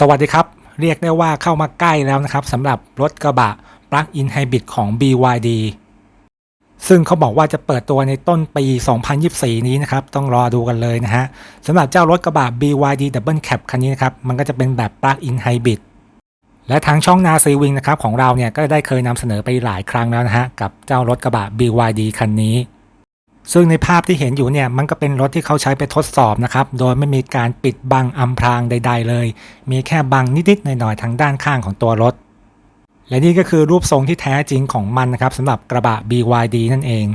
สวัสดีครับ เรียกได้ว่าเข้ามาใกล้แล้วนะครับสำหรับรถกระบะ Plug-in Hybrid ของ BYD ซึ่งเขาบอกว่าจะเปิดตัวในต้นปี 2024 นี้นะครับ ต้องรอดูกันเลยนะฮะสำหรับเจ้ารถกระบะ BYD Double Cab คันนี้นะครับ มันก็จะเป็นแบบ Plug-in Hybrid และทางช่องนาซีวิงนะครับของเราเนี่ยก็ได้เคยนำเสนอไปหลายครั้งแล้วนะฮะกับเจ้ารถกระบะ BYD คันนี้ ซึ่งในภาพที่เห็นอยู่เนี่ยมันก็เป็นรถที่เขาใช้ไปทดสอบนะครับ โดยไม่มีการปิดบังอำพรางใด ๆ เลย มีแค่บังนิดๆหน่อยๆทางด้านข้างของตัวรถ และนี่ก็คือรูปทรงที่แท้จริงของมันนะครับสำหรับกระบะ BYD นั่นเอง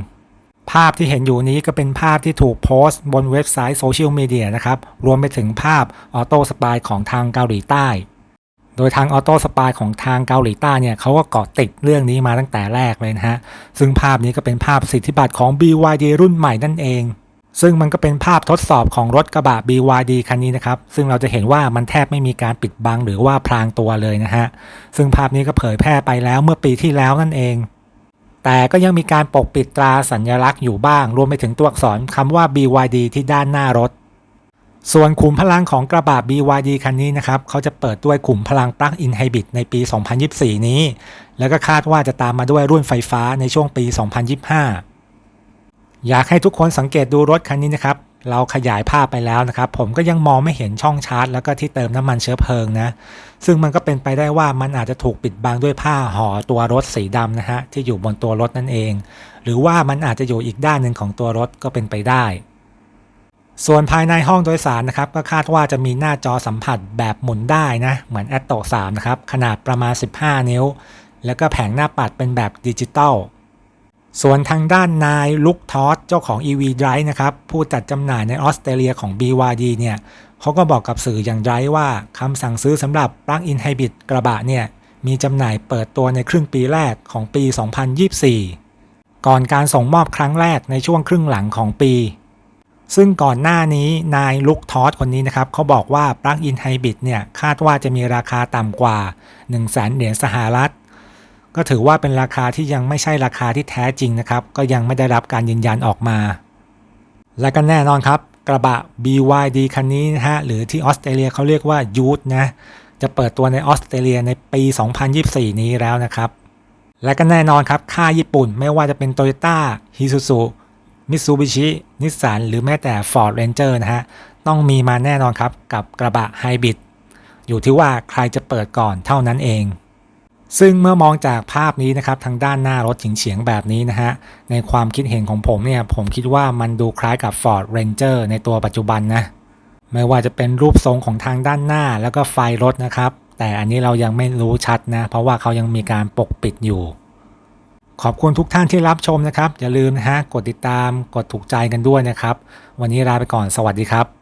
ภาพที่เห็นอยู่นี้ก็เป็นภาพที่ถูกโพสต์บนเว็บไซต์โซเชียลมีเดียนะครับ รวมไปถึงภาพออโต้สปายของทางเกาหลีใต้ โดยทางออโต้สปายของทางเกาหลีใต้เนี่ยเขาก็เกาะติดเรื่องนี้มาตั้งแต่แรกเลยนะฮะ ซึ่งภาพนี้ก็เป็นภาพสิทธิบัตรของ BYD รุ่นใหม่นั่นเอง ซึ่งมันก็เป็นภาพทดสอบของรถกระบะ BYD คันนี้นะครับ ซึ่งเราจะเห็นว่ามันแทบไม่มีการปิดบังหรือว่าพรางตัวเลยนะฮะ ซึ่งภาพนี้ก็เผยแพร่ไปแล้วเมื่อปีที่แล้วนั่นเอง แต่ก็ยังมีการปกปิดตราสัญลักษณ์อยู่บ้าง รวมไปถึงตัวอักษรคำว่า BYD ที่ด้านหน้ารถ ส่วนขุมพลังของกระบะ BYD คันนี้นะครับเขาจะเปิดด้วยขุมพลัง Plug-in Hybrid ในปี 2024 นี้ แล้วก็คาดว่าจะตามมาด้วยรุ่นไฟฟ้าในช่วงปี 2025 อยากให้ทุกคนสังเกตดูรถคันนี้นะครับ เราขยายภาพไปแล้วนะครับ ผมก็ยังมองไม่เห็นช่องชาร์จ แล้วก็ที่เติมน้ำมันเชื้อเพลิงนะ ซึ่งมันก็เป็นไปได้ว่ามันอาจจะถูกปิดบังด้วยผ้าห่อตัวรถสีดำนะฮะที่อยู่บนตัวรถนั่นเอง หรือว่ามันอาจจะอยู่อีกด้านหนึ่งของตัวรถก็เป็นไปได้ ส่วนภายในห้องโดยสารนะครับ ก็คาดว่าจะมีหน้าจอสัมผัสแบบหมุนได้นะ เหมือน a t t o 3นะครับ ขนาดประมาณ 15 นิ้ว แล้วก็แผงหน้าปัดเป็นแบบดิจิตอลส่วนทางด้านนายลุกทอสเจ้าของ EV Drive นะครับ ผู้จัดจำหน่ายในออสเตรเลียของ BYD เนี่ยเขาก็บอกกับสื่ออย่าง Drive ว่าคำสั่งซื้อสำหรับ Plug-in Hybrid กระบะเนี่ย มีจำหน่ายเปิดตัวในครึ่งปีแรกของปี 2024 ก่อนการส่งมอบครั้งแรกในช่วงครึ่งหลังของปี ซึ่งก่อนหน้านี้นายลุกทอสคนนี้นะครับเขาบอกว่า Plug-in Hybrid เนี่ยคาดว่าจะมีราคาต่ำกว่า 1 0 0 0 0แสนเหรียญสหรัฐ ก็ถือว่าเป็นราคาที่ยังไม่ใช่ราคาที่แท้จริงนะครับ ก็ยังไม่ได้รับการยืนยันออกมา และก็แน่นอนครับ กระบะ BYD คันนี้นะฮะหรือที่ออสเตรเลียเขาเรียกว่ายูทนะจะเปิดตัวในออสเตรเลียในปี 2024 นี้แล้วนะครับ และก็แน่นอนครับค่ายญี่ปุ่นไม่ว่าจะเป็น Toyota Isuzu Mitsubishi Nissan หรือแม้แต่ Ford Ranger นะฮะ ต้องมีมาแน่นอนครับกับกระบะไฮบริดอยู่ที่ว่าใครจะเปิดก่อนเท่านั้นเอง ซึ่งเมื่อมองจากภาพนี้นะครับทางด้านหน้ารถเฉียงๆแบบนี้นะฮะ ในความคิดเห็นของผมเนี่ย ผมคิดว่ามันดูคล้ายกับ Ford Ranger ในตัวปัจจุบันนะ ไม่ว่าจะเป็นรูปทรงของทางด้านหน้าแล้วก็ไฟรถนะครับ แต่อันนี้เรายังไม่รู้ชัดนะ เพราะว่าเขายังมีการปกปิดอยู่ ขอบคุณทุกท่านที่รับชมนะครับ อย่าลืมนะฮะกดติดตามกดถูกใจกันด้วยนะครับ วันนี้ลาไปก่อนสวัสดีครับ